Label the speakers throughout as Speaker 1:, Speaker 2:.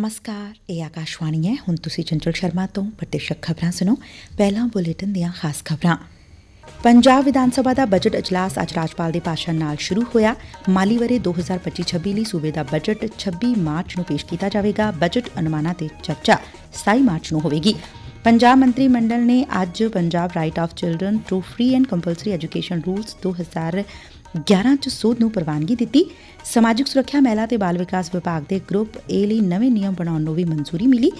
Speaker 1: ਨਮਸਕਾਰ ਇਹ ਆਕਾਸ਼ਵਾਣੀ ਹੈ ਹੁਣ ਤੁਸੀਂ ਚੰਚਲ ਸ਼ਰਮਾ ਤੋਂ ਪ੍ਰਤੀਸ਼ਕ ਖਬਰਾਂ ਸੁਣੋ ਪਹਿਲਾਂ ਬੁਲੇਟਿਨ ਦੀਆਂ ਖਾਸ ਖਬਰਾਂ ਪੰਜਾਬ ਵਿਧਾਨ ਸਭਾ ਦਾ ਬਜਟ ਅਜਲਾਸ ਅੱਜ ਰਾਜਪਾਲ ਦੇ ਭਾਸ਼ਣ ਨਾਲ ਸ਼ੁਰੂ ਹੋਇਆ ਮਾਲੀ ਵਰੇ 2025-26 ਲਈ ਸੂਬੇ ਦਾ ਬਜਟ 26 ਮਾਰਚ ਨੂੰ ਪੇਸ਼ ਕੀਤਾ ਜਾਵੇਗਾ ਬਜਟ ਅਨੁਮਾਨਾਂ ਤੇ ਚਰਚਾ 27 ਮਾਰਚ ਨੂੰ ਹੋਵੇਗੀ ਪੰਜਾਬ ਮੰਤਰੀ ਮੰਡਲ ਨੇ ਅੱਜ Punjab right of children to free and compulsory education rules 2011 ਚ ਸੋਧ ਨੂੰ ਪ੍ਰਵਾਨਗੀ ਦਿੱਤੀ। ਸਮਾਜਿਕ ਸੁਰੱਖਿਆ ਮਹਿਲਾ ਤੇ ਬਾਲ ਵਿਕਾਸ ਵਿਭਾਗ ਦੇ ਗਰੁੱਪ ਏ ਲਈ ਨਵੇਂ ਨਿਯਮ ਬਣਾਉਣ ਨੂੰ ਵੀ ਮਨਜ਼ੂਰੀ ਮਿਲੀ।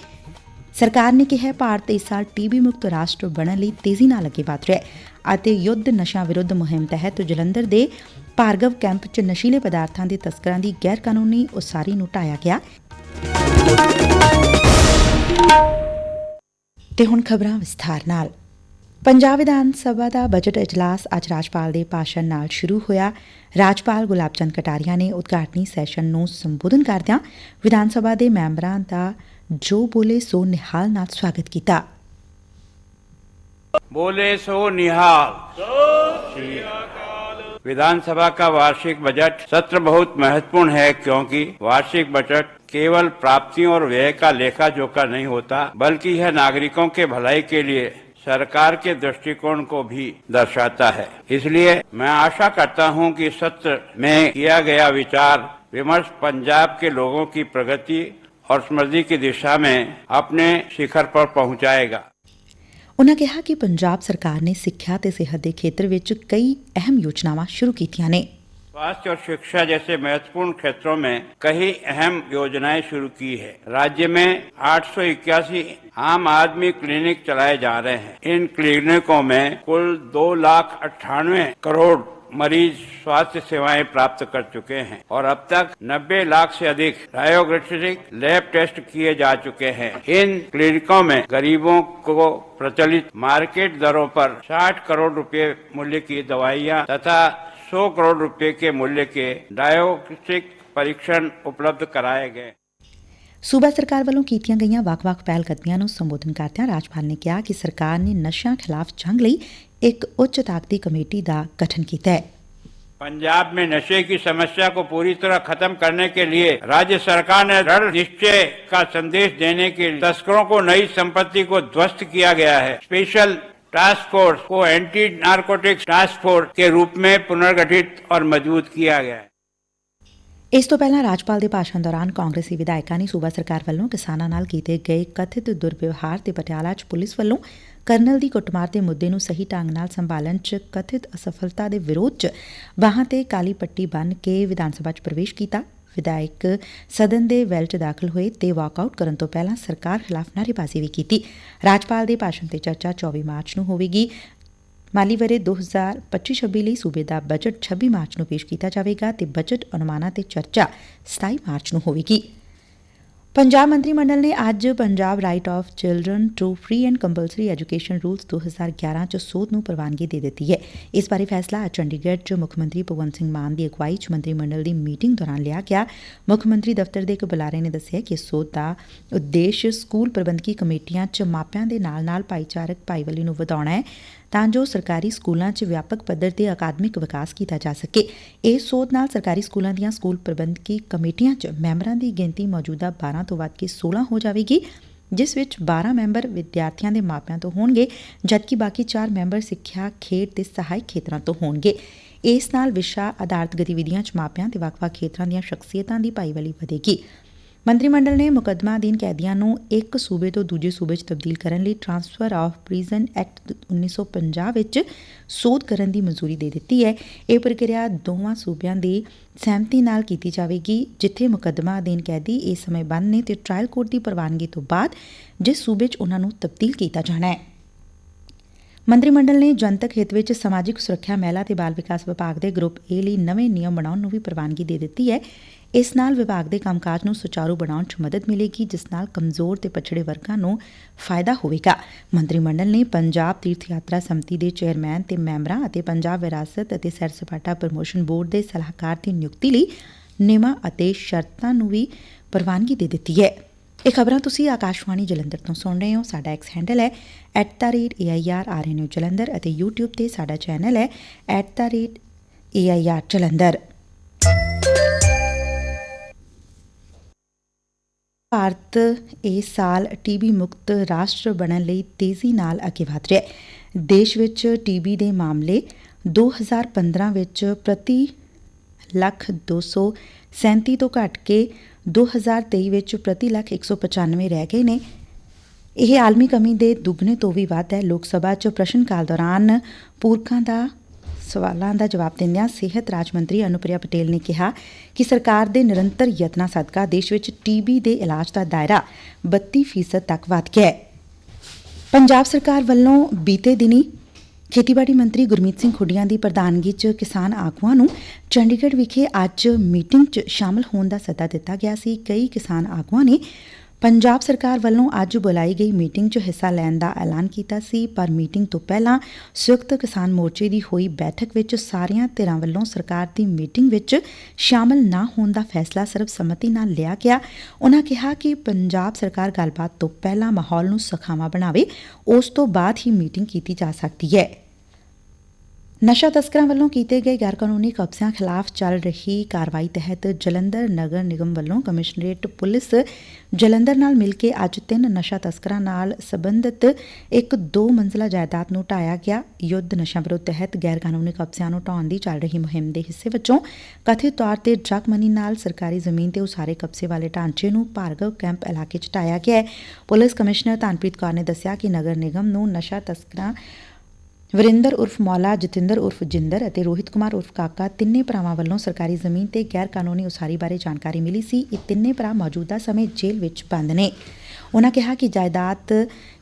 Speaker 1: ਸਰਕਾਰ ਨੇ ਕਿਹਾ, ਭਾਰਤ ਇਸ ਸਾਲ ਟੀਬੀ ਮੁਕਤ ਰਾਸ਼ਟਰ ਬਣਨ ਲਈ ਤੇਜ਼ੀ ਨਾਲ ਅੱਗੇ ਵਧ ਰਿਹਾ ਹੈ ਅਤੇ ਯੁੱਧ ਨਸ਼ਾ ਵਿਰੁੱਧ ਮੁਹਿੰਮ ਤਹਿਤ ਜਲੰਧਰ ਦੇ ਭਾਰਗਵ ਕੈਂਪ 'ਚ ਨਸ਼ੀਲੇ ਪਦਾਰਥਾਂ ਦੇ ਤਸਕਰਾਂ ਦੀ ਗੈਰ ਕਾਨੂੰਨੀ ਉਸਾਰੀ ਨੂੰ ਢਾਇਆ ਗਿਆ। ਤੇ ਹੁਣ ਖਬਰਾਂ ਵਿਸਥਾਰ ਨਾਲ। ਪੰਜਾਬ ਵਿਧਾਨ ਸਭਾ ਦਾ ਬਜਟ ਇਜਲਾਸ ਅੱਜ ਰਾਜਪਾਲ ਦੇ ਭਾਸ਼ਣ ਨਾਲ ਸ਼ੁਰੂ ਹੋਇਆ ਰਾਜਪਾਲ ਗੁਲਾਬ ਚੰਦ ਕਟਾਰੀਆ ਨੇ ਉਦਘਾਟਨੀ ਸੈਸ਼ਨ ਨੂੰ ਸੰਬੋਧਨ ਕਰਦਿਆਂ ਵਿਧਾਨ ਸਭਾ ਦੇ ਮੈਂਬਰਾਂ ਦਾ ਜੋ ਬੋਲੇ ਸੋ ਨਿਹਾਲ ਨਾਲ ਸਵਾਗਤ ਕੀਤਾ
Speaker 2: बोले सो निहाल विधानसभा का वार्षिक बजट सत्र बहुत महत्वपूर्ण है क्योंकि वार्षिक बजट केवल प्राप्तियों और व्यय का लेखा जोखा नहीं होता बल्कि यह नागरिकों के भलाई के लिए सरकार के दृष्टिकोण को भी दर्शाता है इसलिए मैं आशा करता हूं कि सत्र में किया गया विचार विमर्श पंजाब के लोगों की प्रगति और समृद्धि की दिशा में अपने शिखर पर पहुंचाएगा
Speaker 1: ਉਨ੍ਹਾਂ ਕਿਹਾ ਕਿ ਪੰਜਾਬ ਸਰਕਾਰ ਨੇ ਸਿੱਖਿਆ ਤੇ ਸਿਹਤ ਦੇ ਖੇਤਰ ਵਿੱਚ ਕਈ ਅਹਿਮ ਯੋਜਨਾਵਾਂ ਸ਼ੁਰੂ ਕੀਤੀਆਂ ਨੇ
Speaker 2: स्वास्थ्य और शिक्षा जैसे महत्वपूर्ण क्षेत्रों में कई अहम योजनाएँ शुरू की है। राज्य में आठ सौ इक्यासी आम आदमी क्लिनिक चलाए जा रहे हैं। इन क्लिनिकों में कुल दो लाख अट्ठानवे करोड़ मरीज़ स्वास्थ्य सेवाएँ प्राप्त कर चुके हैं और अब तक 90 लाख से अधिक डायोग्नोस्टिक लैब टेस्ट किए जा चुके हैं। इन क्लिनिकों में गरीबों को प्रचलित मार्केट दरों पर 60 करोड़ रुपए मूल्य की दवाइयाँ तथा 100 करोड़ रुपए के मूल्य के डायोग्नोस्टिक परीक्षण उपलब्ध कराए गए
Speaker 1: ਸੂਬਾ ਸਰਕਾਰ ਵੱਲੋਂ ਕੀਤੀਆਂ ਗਈਆਂ ਵੱਖ-ਵੱਖ ਪਹਿਲ ਕਦਮੀਆਂ ਨੂੰ ਸੰਬੋਧਨ ਕਰਦਿਆਂ ਰਾਜਪਾਲ ਨੇ ਕਿਹਾ ਕਿ ਸਰਕਾਰ ਨੇ ਨਸ਼ਿਆਂ ਖਿਲਾਫ ਜੰਗ ਲਈ ਇੱਕ ਉੱਚ ਤਾਕਤੀ ਕਮੇਟੀ ਦਾ ਗਠਨ ਕੀਤਾ ਹੈ
Speaker 2: पंजाब में नशे की समस्या को पूरी तरह खत्म करने के लिए राज्य सरकार ने दृढ़ निश्चय का संदेश देने के लिए तस्करों को नई संपत्ति को ध्वस्त किया गया है स्पेशल टास्क फोर्स को एंटी नारकोटिक्स टास्क फोर्स के रूप में पुनर्गठित और मजबूत किया गया है
Speaker 1: ਇਸ ਤੋਂ ਪਹਿਲਾਂ ਰਾਜਪਾਲ ਦੇ ਭਾਸ਼ਣ ਦੌਰਾਨ ਕਾਂਗਰਸੀ ਵਿਧਾਇਕਾਂ ਨੇ ਸੂਬਾ ਸਰਕਾਰ ਵੱਲੋਂ ਕਿਸਾਨਾਂ ਨਾਲ ਕੀਤੇ ਗਏ ਕਥਿਤ ਦੁਰਵਿਵਹਾਰ ਤੇ ਪਟਿਆਲਾ 'ਚ ਪੁਲਿਸ ਵੱਲੋਂ ਕਰਨਲ ਦੀ ਕੁੱਟਮਾਰ ਦੇ ਮੁੱਦੇ ਨੂੰ ਸਹੀ ਢੰਗ ਨਾਲ ਸੰਭਾਲਣ 'ਚ ਕਥਿਤ ਅਸਫਲਤਾ ਦੇ ਵਿਰੋਧ 'ਚ ਬਾਹਾਂ ਤੇ ਕਾਲੀ ਪੱਟੀ ਬੰਨ ਕੇ ਵਿਧਾਨ ਸਭਾ 'ਚ ਪ੍ਰਵੇਸ਼ ਕੀਤਾ ਵਿਧਾਇਕ ਸਦਨ ਦੇ ਵੈਲ 'ਚ ਦਾਖਲ ਹੋਏ ਤੇ ਵਾਕਆਊਟ ਕਰਨ ਤੋਂ ਪਹਿਲਾਂ ਸਰਕਾਰ ਖਿਲਾਫ ਨਾਅਰੇਬਾਜ਼ੀ ਵੀ ਕੀਤੀ। ਰਾਜਪਾਲ ਦੇ ਭਾਸ਼ਣ ਤੇ ਚਰਚਾ 24 ਮਾਰਚ ਨੂੰ ਹੋਵੇਗੀ। ਮਾਲੀ ਵਰੇ 2025-26 ਲਈ ਸੂਬੇ ਦਾ ਬਜਟ 26 ਮਾਰਚ ਨੂੰ ਪੇਸ਼ ਕੀਤਾ ਜਾਵੇਗਾ ਤੇ ਬਜਟ ਅਨੁਮਾਨਾਂ ਤੇ ਚਰਚਾ 27 ਮਾਰਚ ਨੂੰ ਹੋਵੇਗੀ। ਪੰਜਾਬ ਮੰਤਰੀ ਮੰਡਲ ਨੇ ਅੱਜ Punjab right of children to free and compulsory education rules 2011 ਚ ਸੋਧ ਨੂੰ ਪ੍ਰਵਾਨਗੀ ਦੇ ਦਿੱਤੀ ਹੈ। ਇਸ ਬਾਰੇ ਫੈਸਲਾ ਅੱਜ ਚੰਡੀਗੜ੍ਹ ਚ ਮੁੱਖ ਮੰਤਰੀ ਭਗਵੰਤ ਸਿੰਘ ਮਾਨ ਦੀ ਅਗਵਾਈ ਚ ਮੰਤਰੀ ਮੰਡਲ ਦੀ ਮੀਟਿੰਗ ਦੌਰਾਨ ਲਿਆ ਗਿਆ। ਮੁੱਖ ਮੰਤਰੀ ਦਫ਼ਤਰ ਦੇ ਇੱਕ ਬੁਲਾਰੇ ਨੇ ਦੱਸਿਆ ਕਿ ਸੋਧ ਦਾ ਉਦੇਸ਼ ਸਕੂਲ ਪ੍ਰਬੰਧਕੀ ਕਮੇਟੀਆਂ ਚ ਮਾਪਿਆਂ ਦੇ ਨਾਲ-ਨਾਲ ਭਾਈਚਾਰਕ ਭਾਈਵਾਲੀ ਨੂੰ ਵਧਾਉਣਾ ਹੈ। ਤਾਂ ਜੋ ਸਰਕਾਰੀ ਸਕੂਲਾਂ 'ਚ ਵਿਆਪਕ ਪੱਧਰ ਤੇ ਅਕਾਦਮਿਕ ਵਿਕਾਸ ਕੀਤਾ ਜਾ ਸਕੇ। ਇਸ ਸੋਧ ਨਾਲ ਸਰਕਾਰੀ ਸਕੂਲਾਂ ਦੀਆਂ ਸਕੂਲ ਪ੍ਰਬੰਧਕੀ ਕਮੇਟੀਆਂ 'ਚ ਮੈਂਬਰਾਂ ਦੀ ਗਿਣਤੀ ਮੌਜੂਦਾ 12 ਤੋਂ ਵੱਧ ਕੇ 16 ਹੋ ਜਾਵੇਗੀ, ਜਿਸ ਵਿੱਚ 12 ਮੈਂਬਰ ਵਿਦਿਆਰਥੀਆਂ ਦੇ ਮਾਪਿਆਂ ਤੋਂ ਹੋਣਗੇ, ਜਦਕਿ ਬਾਕੀ 4 ਮੈਂਬਰ ਸਿੱਖਿਆ, ਖੇਡ ਤੇ ਸਹਾਇਕ ਖੇਤਰਾਂ ਤੋਂ ਹੋਣਗੇ। ਇਸ ਨਾਲ ਵਿਸ਼ਾ ਆਧਾਰਿਤ ਗਤੀਵਿਧੀਆਂ 'ਚ ਮਾਪਿਆਂ ਤੇ ਵੱਖ-ਵੱਖ ਖੇਤਰਾਂ ਦੀਆਂ ਸ਼ਖਸੀਅਤਾਂ ਦੀ ਭਾਈਵਾਲੀ ਵਧੇਗੀ। ਮੰਤਰੀ ਮੰਡਲ ਨੇ ਮੁਕੱਦਮਾ ਅਧੀਨ ਕੈਦੀਆਂ ਨੂੰ ਇੱਕ ਸੂਬੇ ਤੋਂ ਦੂਜੇ ਸੂਬੇ 'ਚ ਤਬਦੀਲ ਕਰਨ ਲਈ ਟ੍ਰਾਂਸਫਰ ਆਫ ਪ੍ਰਿਜ਼ਨ ਐਕਟ 1950 ਵਿੱਚ ਸੋਧ ਕਰਨ ਦੀ ਮਨਜ਼ੂਰੀ ਦੇ ਦਿੱਤੀ ਹੈ। ਇਹ ਪ੍ਰਕਿਰਿਆ ਦੋਵਾਂ ਸੂਬਿਆਂ ਦੀ ਸਹਿਮਤੀ ਨਾਲ ਕੀਤੀ ਜਾਵੇਗੀ, ਜਿੱਥੇ ਮੁਕੱਦਮਾ ਅਧੀਨ ਕੈਦੀ ਇਸ ਸਮੇਂ ਬੰਦ ਨੇ ਤੇ ਟ੍ਰਾਇਲ ਕੋਰਟ ਦੀ ਪ੍ਰਵਾਨਗੀ ਤੋਂ ਬਾਅਦ ਜਿਸ ਸੂਬੇ 'ਚ ਉਹਨਾਂ ਨੂੰ ਤਬਦੀਲ ਕੀਤਾ ਜਾਣਾ ਹੈ। ਮੰਤਰੀ ਮੰਡਲ ਨੇ ਜਨਤਕ ਹਿੱਤ ਵਿੱਚ ਸਮਾਜਿਕ ਸੁਰੱਖਿਆ ਮਹਿਲਾ ਤੇ ਬਾਲ ਵਿਕਾਸ ਵਿਭਾਗ ਦੇ ਗਰੁੱਪ ਏ ਲਈ ਨਵੇਂ ਨਿਯਮ ਬਣਾਉਣ ਨੂੰ ਵੀ ਪ੍ਰਵਾਨਗੀ ਦੇ ਦਿੱਤੀ ਹੈ। ਇਸ ਨਾਲ ਵਿਭਾਗ ਦੇ ਕੰਮਕਾਜ ਨੂੰ ਸੁਚਾਰੂ ਬਣਾਉਣ 'ਚ ਮਦਦ ਮਿਲੇਗੀ, ਜਿਸ ਨਾਲ ਕਮਜ਼ੋਰ ਤੇ ਪਛੜੇ ਵਰਗਾਂ ਨੂੰ ਫਾਇਦਾ ਹੋਵੇਗਾ। ਮੰਤਰੀ ਮੰਡਲ ਨੇ ਪੰਜਾਬ ਤੀਰਥ ਯਾਤਰਾ ਸਮਿਤੀ ਦੇ ਚੇਅਰਮੈਨ ਤੇ ਮੈਂਬਰਾਂ ਅਤੇ ਪੰਜਾਬ ਵਿਰਾਸਤ ਅਤੇ ਸੈਰ ਸਪਾਟਾ ਪ੍ਰਮੋਸ਼ਨ ਬੋਰਡ ਦੇ ਸਲਾਹਕਾਰ ਦੀ ਨਿਯੁਕਤੀ ਲਈ ਨਿਯਮਾਂ ਅਤੇ ਸ਼ਰਤਾਂ ਨੂੰ ਵੀ ਪ੍ਰਵਾਨਗੀ ਦੇ ਦਿੱਤੀ ਹੈ। ਇਹ ਖਬਰਾਂ ਤੁਸੀਂ ਆਕਾਸ਼ਵਾਣੀ ਜਲੰਧਰ ਤੋਂ ਸੁਣ ਰਹੇ ਹੋ। ਸਾਡਾ ਐਕਸ ਹੈਂਡਲ ਹੈ @airrnu ਜਲੰਧਰ ਅਤੇ YouTube ਤੇ ਸਾਡਾ ਚੈਨਲ ਹੈ @air ਭਾਰਤ ਇਸ ਸਾਲ ਟੀਬੀ ਮੁਕਤ ਰਾਸ਼ਟਰ ਬਣਨ ਲਈ ਤੇਜ਼ੀ ਨਾਲ ਅੱਗੇ ਵਧ ਰਿਹਾ ਹੈ। ਦੇਸ਼ ਵਿੱਚ ਟੀਬੀ ਦੇ ਮਾਮਲੇ 2015 ਵਿੱਚ ਪ੍ਰਤੀ ਲੱਖ 237 ਤੋਂ ਘਟ ਕੇ 2023 ਵਿੱਚ ਪ੍ਰਤੀ ਲੱਖ 195 ਰਹਿ ਗਏ ਨੇ। ਇਹ ਆਲਮੀ ਕਮੀ ਦੇ ਦੁੱਗਣੇ ਤੋਂ ਵੀ ਵੱਧ ਹੈ। ਲੋਕ ਸਭਾ 'ਚ ਪ੍ਰਸ਼ਨ ਕਾਲ ਦੌਰਾਨ ਪੂਰਕਾਂ ਦਾ ਸਵਾਲਾਂ ਦਾ ਜਵਾਬ ਦਿੰਦਿਆਂ ਸਿਹਤ ਰਾਜ ਮੰਤਰੀ ਅਨੁਪ੍ਰਿਆ ਪਟੇਲ ਨੇ ਕਿਹਾ ਕਿ ਸਰਕਾਰ ਦੇ ਨਿਰੰਤਰ ਯਤਨਾਂ ਸਦਕਾ ਦੇਸ਼ ਵਿੱਚ ਟੀਬੀ ਦੇ ਇਲਾਜ ਦਾ ਦਾਇਰਾ 32% ਤੱਕ ਵਧ ਗਿਆ ਹੈ। ਪੰਜਾਬ ਸਰਕਾਰ ਵੱਲੋਂ ਬੀਤੇ ਦਿਨੀ ਖੇਤੀਬਾੜੀ ਮੰਤਰੀ ਗੁਰਮੀਤ ਸਿੰਘ ਖੁੱਡੀਆਂ ਦੀ ਪ੍ਰਧਾਨਗੀ 'ਚ ਕਿਸਾਨ ਆਗੂਆਂ ਨੂੰ ਚੰਡੀਗੜ੍ਹ ਵਿਖੇ ਅੱਜ ਮੀਟਿੰਗ 'ਚ ਸ਼ਾਮਲ ਹੋਣ ਦਾ ਸੱਦਾ ਦਿੱਤਾ ਗਿਆ ਸੀ। ਕਈ ਕਿਸਾਨ ਆਗੂਆਂ ਨੇ ਪੰਜਾਬ ਸਰਕਾਰ ਵੱਲੋਂ ਅੱਜ ਬੁਲਾਈ ਗਈ ਮੀਟਿੰਗ 'ਚ ਹਿੱਸਾ ਲੈਣ ਦਾ ਐਲਾਨ ਕੀਤਾ ਸੀ, ਪਰ ਮੀਟਿੰਗ ਤੋਂ ਪਹਿਲਾਂ ਸੰਯੁਕਤ ਕਿਸਾਨ ਮੋਰਚੇ ਦੀ ਹੋਈ ਬੈਠਕ ਵਿੱਚ ਸਾਰੀਆਂ ਧਿਰਾਂ ਵੱਲੋਂ ਸਰਕਾਰ ਦੀ ਮੀਟਿੰਗ ਵਿੱਚ ਸ਼ਾਮਲ ਨਾ ਹੋਣ ਦਾ ਫੈਸਲਾ ਸਰਬਸੰਮਤੀ ਨਾਲ ਲਿਆ ਗਿਆ। ਉਨ੍ਹਾਂ ਕਿਹਾ ਕਿ ਪੰਜਾਬ ਸਰਕਾਰ ਗੱਲਬਾਤ ਤੋਂ ਪਹਿਲਾਂ ਮਾਹੌਲ ਨੂੰ ਸਖਾਵਾ ਬਣਾਵੇ, ਉਸ ਤੋਂ ਬਾਅਦ ਹੀ ਮੀਟਿੰਗ ਕੀਤੀ ਜਾ ਸਕਦੀ ਹੈ। ਨਸ਼ਾ ਤਸਕਰਾਂ ਵੱਲੋਂ ਕੀਤੇ ਗਏ ਗੈਰਕਾਨੂੰਨੀ ਕਬਜ਼ਿਆਂ ਖਿਲਾਫ ਚੱਲ ਰਹੀ ਕਾਰਵਾਈ ਤਹਿਤ ਜਲੰਧਰ ਨਗਰ ਨਿਗਮ ਵੱਲੋਂ ਕਮਿਸ਼ਨਰੇਟ ਪੁਲਿਸ ਜਲੰਧਰ ਨਾਲ ਮਿਲ ਕੇ ਅੱਜ ਤਿੰਨ ਨਸ਼ਾ ਤਸਕਰਾਂ ਨਾਲ ਸਬੰਧਤ ਇੱਕ ਦੋ ਮੰਜ਼ਲਾ ਜਾਇਦਾਦ ਨੂੰ ਢਾਇਆ ਗਿਆ। ਯੁੱਧ ਨਸ਼ਾ ਵਿਰੋਧ ਤਹਿਤ ਗੈਰਕਾਨੂੰਨੀ ਕਬਜ਼ਿਆਂ ਨੂੰ ਢਾਉਣ ਦੀ ਚੱਲ ਰਹੀ ਮੁਹਿੰਮ ਦੇ ਹਿੱਸੇ ਵਜੋਂ ਕਥਿਤ ਤੌਰ ਤੇ ਡਰੱਗ ਮਨੀ ਨਾਲ ਸਰਕਾਰੀ ਜ਼ਮੀਨ ਤੇ ਉਸਾਰੇ ਕਬਜ਼ੇ ਵਾਲੇ ਢਾਂਚੇ ਨੂੰ ਭਾਰਗਵ ਕੈਂਪ ਇਲਾਕੇ 'ਚ ਢਾਇਆ ਗਿਆ ਪੁਲਿਸ ਕਮਿਸ਼ਨਰ ਧਨਪ੍ਰੀਤ ਕੌਰ ਨੇ ਦੱਸਿਆ ਕਿ ਨਗਰ ਨਿਗਮ ਨੂੰ ਨਸ਼ਾ ਤਸਕਰਾਂ ਵਰਿੰਦਰ ਉਰਫ ਮੌਲਾ, ਜਤਿੰਦਰ ਉਰਫ ਜਿੰਦਰ ਅਤੇ ਰੋਹਿਤ ਕੁਮਾਰ ਉਰਫ ਕਾਕਾ ਤਿੰਨੇ ਭਰਾਵਾਂ ਵੱਲੋਂ ਸਰਕਾਰੀ ਜ਼ਮੀਨ ਤੇ ਗੈਰ ਕਾਨੂੰਨੀ ਉਸਾਰੀ ਬਾਰੇ ਜਾਣਕਾਰੀ ਮਿਲੀ ਸੀ। ਇਹ ਤਿੰਨੇ ਭਰਾ ਮੌਜੂਦਾ ਸਮੇਂ ਜੇਲ੍ਹ ਵਿੱਚ ਬੰਦ ਨੇ। ਉਨ੍ਹਾਂ ਕਿਹਾ ਕਿ ਜਾਇਦਾਦ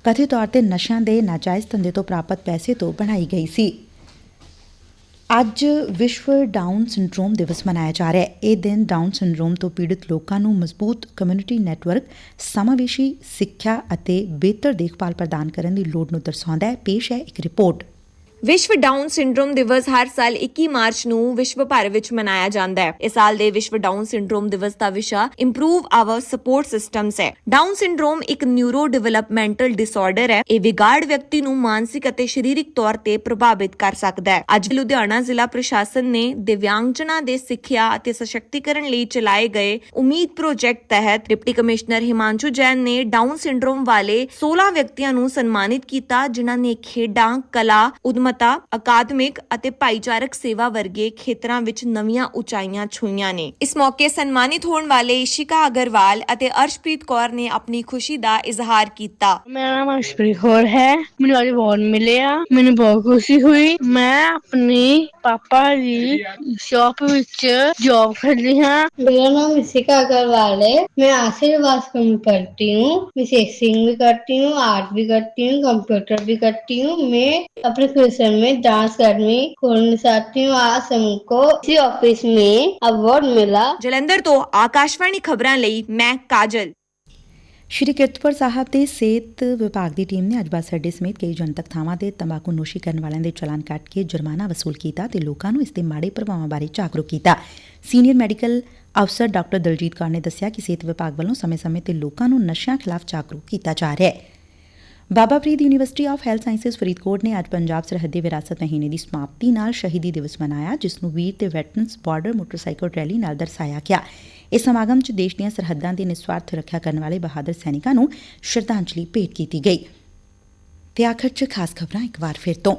Speaker 1: ਕਥਿਤ ਤੌਰ ਤੇ ਨਸ਼ਿਆਂ ਦੇ ਨਾਜਾਇਜ਼ ਧੰਦੇ ਤੋਂ ਪ੍ਰਾਪਤ ਪੈਸੇ ਤੋਂ ਬਣਾਈ ਗਈ ਸੀ। ਅੱਜ ਵਿਸ਼ਵ ਡਾਊਨ ਸਿੰਡਰੋਮ ਦਿਵਸ ਮਨਾਇਆ ਜਾ ਰਿਹਾ ਹੈ। ਇਹ ਦਿਨ ਡਾਊਨ ਸਿੰਡਰੋਮ ਤੋਂ ਪੀੜਤ ਲੋਕਾਂ ਨੂੰ ਮਜ਼ਬੂਤ ਕਮਿਊਨਿਟੀ ਨੈਟਵਰਕ, ਸਮਾਵੇਸ਼ੀ ਸਿੱਖਿਆ ਅਤੇ ਬਿਹਤਰ ਦੇਖਭਾਲ ਪ੍ਰਦਾਨ ਕਰਨ ਦੀ ਲੋੜ ਨੂੰ ਦਰਸਾਉਂਦਾ ਹੈ। ਪੇਸ਼ ਹੈ ਇੱਕ ਰਿਪੋਰਟ।
Speaker 3: ਵਿਸ਼ਵ ਡਾਊਨ ਸਿੰਡਰੋਮ ਦਿਵਸ ਹਰ ਸਾਲ 21 ਮਾਰਚ ਨੂੰ ਵਿਸ਼ਵ ਭਰ ਵਿੱਚ ਮਨਾਇਆ ਜਾਂਦਾ ਹੈ। ਇਸ ਸਾਲ ਦੇ ਵਿਸ਼ਵ ਡਾਊਨ ਸਿੰਡਰੋਮ ਦਿਵਸ ਦਾ ਵਿਸ਼ਾ ਇੰਪਰੂਵ ਆਵਰ ਸਪੋਰਟ ਸਿਸਟਮਸ ਹੈ। ਡਾਊਨ ਸਿੰਡਰੋਮ ਇੱਕ ਨਿਊਰੋ ਡਿਵੈਲਪਮੈਂਟਲ ਡਿਸਆਰਡਰ ਹੈ। ਇਹ ਵਿਗਾੜ ਵਿਅਕਤੀ ਨੂੰ ਮਾਨਸਿਕ ਅਤੇ ਸਰੀਰਕ ਤੌਰ ਤੇ ਪ੍ਰਭਾਵਿਤ ਕਰ ਸਕਦਾ ਹੈ। ਅੱਜ ਲੁਧਿਆਣਾ ਜ਼ਿਲ੍ਹਾ ਪ੍ਰਸ਼ਾਸਨ ਨੇ ਦਿਵਿਆਂਗਜਨਾਂ ਦੇ ਸਿੱਖਿਆ ਅਤੇ ਸਸ਼ਕਤੀਕਰਨ ਲਈ ਚਲਾਏ ਗਏ ਉਮੀਦ ਪ੍ਰੋਜੈਕਟ ਤਹਿਤ ਡਿਪਟੀ ਕਮਿਸ਼ਨਰ ਹਿਮਾਂਸ਼ੂ ਜੈਨ ਨੇ ਡਾਊਨ ਸਿੰਡਰੋਮ ਵਾਲੇ 16 ਵਿਅਕਤੀਆਂ ਨੂੰ ਸਨਮਾਨਿਤ ਕੀਤਾ, ਜਿਨ੍ਹਾਂ ਨੇ ਖੇਡਾਂ, ਕਲਾ ਉਦਮ ਉਦਮਤਾ ਅਕਾਦਮਿਕ ਅਤੇ ਭਾਈਚਾਰਕ ਸੇਵਾ ਵਰਗੇ ਖੇਤਰਾਂ ਵਿੱਚ ਨਵੀਆਂ ਉਚਾਈਆਂ ਛੂਈਆਂ ਨੇ ਇਸ ਮੌਕੇ ਸਨਮਾਨਿਤ ਹੋਣ ਵਾਲੇ ਇਸ਼ਿਕਾ ਅਗਰਵਾਲ ਅਤੇ ਅਰਸ਼ਪ੍ਰੀਤ ਕੌਰ ਨੇ ਆਪਣੀ ਖੁਸ਼ੀ ਦਾ ਇਜ਼ਹਾਰ ਕੀਤਾ
Speaker 4: ਮੇਰਾ ਨਾਮ ਅਸ਼ਪ੍ਰੀਤ ਕੌਰ ਹੈ ਮੈਨੂੰ ਅੱਜ ਅਵਾਰਡ ਮਿਲਿਆ ਮੈਨੂੰ ਬਹੁਤ ਖੁਸ਼ੀ ਹੋਈ ਮੈਂ ਆਪਣੀ ਪਾਪਾ ਦੀ ਸ਼ਾਪ ਵਿੱਚ ਜੌਬ ਕਰਦੀ ਹਾਂ
Speaker 5: मेरा नाम ऋषिका अग्रवाल है मैं आशीर्वाद काम करती हूँ मैं सेक्सिंग भी करती हूँ आर्ट भी करती हूँ कंप्यूटर भी करती हूँ मैं अपने फ्यूचर में डांस अकेडमी खोलना चाहती हूँ आज हमको इसी ऑफिस में अवार्ड मिला
Speaker 3: ਜਲੰਧਰ ਤੋਂ ਆਕਾਸ਼ਵਾਣੀ ਖਬਰਾਂ ਲਈ ਮੈਂ ਕਾਜਲ
Speaker 1: ਸ਼੍ਰੀ ਕੀਰਤਪੁਰ ਸਾਹਿਬ ਦੇ ਸਿਹਤ ਵਿਭਾਗ ਦੀ ਟੀਮ ਨੇ ਅੱਜ ਬੱਸ ਅੱਡੇ ਸਮੇਤ ਕਈ ਜਨਤਕ ਥਾਵਾਂ ਤੇ ਤੰਬਾਕੂ ਨੋਸ਼ੀ ਕਰਨ ਵਾਲਿਆਂ ਦੇ ਚਲਾਨ ਕੱਟ ਕੇ ਜੁਰਮਾਨਾ ਵਸੂਲ ਕੀਤਾ ਤੇ ਲੋਕਾਂ ਨੂੰ ਇਸ ਦੇ ਮਾੜੇ ਪ੍ਰਭਾਵਾਂ ਬਾਰੇ ਜਾਗਰੂਕ ਕੀਤਾ ਸੀਨੀਅਰ ਮੈਡੀਕਲ ਅਫਸਰ ਡਾਕਟਰ ਦਲਜੀਤ ਕੌਰ ਨੇ ਦੱਸਿਆ ਕਿ ਸਿਹਤ ਵਿਭਾਗ ਵੱਲੋਂ ਸਮੇਂ-ਸਮੇਂ ਤੇ ਲੋਕਾਂ ਨੂੰ ਨਸ਼ਿਆਂ ਖਿਲਾਫ ਜਾਗਰੂਕ ਕੀਤਾ ਜਾ ਰਿਹਾ ਹੈ Baba Farid university of health sciences Faridkot ਨੇ ਅੱਜ ਪੰਜਾਬ ਸਰਹੱਦੀ ਵਿਰਾਸਤ ਮਹੀਨੇ ਦੀ ਸਮਾਪਤੀ ਨਾਲ ਸ਼ਹੀਦੀ ਦਿਵਸ ਮਨਾਇਆ, ਜਿਸ ਨੂੰ ਵੀਰ ਤੇ ਵੈਟਰਨਸ ਬਾਰਡਰ ਮੋਟਰਸਾਈਕਲ ਰੈਲੀ ਨਾਲ ਦਰਸਾਇਆ ਗਿਆ। ਇਸ ਸਮਾਗਮ 'ਚ ਦੇਸ਼ ਦੀਆਂ ਸਰਹੱਦਾਂ ਦੀ ਨਿਸਵਾਰਥ ਰੱਖਿਆ ਕਰਨ ਵਾਲੇ ਬਹਾਦਰ ਸੈਨਿਕਾਂ ਨੂੰ ਸ਼ਰਧਾਂਜਲੀ ਭੇਟ ਕੀਤੀ ਗਈ। ਤੇ ਆਖਰ 'ਚ ਖਾਸ ਖਬਰਾਂ ਇੱਕ ਵਾਰ ਫਿਰ ਤੋਂ।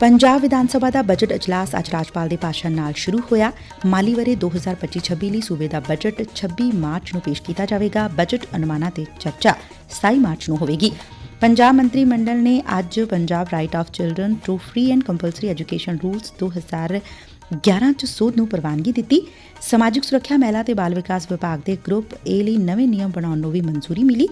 Speaker 1: ਪੰਜਾਬ ਵਿਧਾਨ ਸਭਾ ਦਾ ਬਜਟ ਅਜਲਾਸ ਅੱਜ ਰਾਜਪਾਲ ਦੇ ਭਾਸ਼ਣ ਨਾਲ ਸ਼ੁਰੂ ਹੋਇਆ। ਮਾਲੀ ਵਰੇ 2025-26 ਲਈ ਸੂਬੇ ਦਾ ਬਜਟ 26 ਮਾਰਚ ਨੂੰ ਪੇਸ਼ ਕੀਤਾ ਜਾਵੇਗਾ। ਬਜਟ ਅਨੁਮਾਨਾਂ ਤੇ ਚਰਚਾ 27 ਮਾਰਚ ਨੂੰ ਹੋਵੇਗੀ। ਪੰਜਾਬ ਮੰਤਰੀ ਮੰਡਲ ਨੇ ਅੱਜ Punjab right of children to free and compulsory education rules 2011 ਚ ਸੋਧ ਨੂੰ ਪ੍ਰਵਾਨਗੀ ਦਿੱਤੀ। ਸਮਾਜਿਕ ਸੁਰੱਖਿਆ, ਮਹਿਲਾ ਤੇ ਬਾਲ ਵਿਕਾਸ ਵਿਭਾਗ ਦੇ ਗਰੁੱਪ ਏ ਲਈ ਨਵੇਂ ਨਿਯਮ ਬਣਾਉਣ ਨੂੰ ਵੀ ਮਨਜ਼ੂਰੀ ਮਿਲੀ।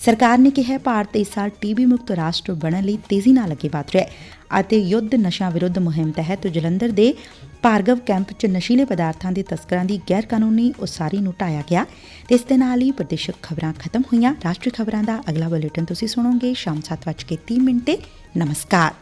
Speaker 1: ਸਰਕਾਰ ਨੇ ਕਿਹਾ ਭਾਰਤ ਇਸ ਸਾਲ ਟੀਬੀ ਮੁਕਤ ਰਾਸ਼ਟਰ ਬਣਨ ਲਈ ਤੇਜ਼ੀ ਨਾਲ ਅੱਗੇ ਵਧ ਰਿਹਾ ਹੈ ਅਤੇ ਯੁੱਧ ਨਸ਼ਾ ਵਿਰੁੱਧ ਮੁਹਿੰਮ ਤਹਿਤ ਜਲੰਧਰ ਦੇ ਭਾਰਗਵ ਕੈਂਪ 'ਚ ਨਸ਼ੀਲੇ ਪਦਾਰਥਾਂ ਦੇ ਤਸਕਰਾਂ ਦੀ ਗੈਰ ਕਾਨੂੰਨੀ ਉਸਾਰੀ ਨੂੰ ਢਾਇਆ ਗਿਆ ਤੇ ਇਸ ਦੇ ਨਾਲ ਹੀ ਪ੍ਰਦੇਸ਼ਕ ਖਬਰਾਂ ਖਤਮ ਹੋਈਆਂ। ਰਾਸ਼ਟਰੀ ਖਬਰਾਂ ਦਾ ਅਗਲਾ ਬੁਲੇਟਿਨ ਤੁਸੀਂ ਸੁਣੋਗੇ ਸ਼ਾਮ 7:30 ਮਿੰਟ ਤੇ। ਨਮਸਕਾਰ।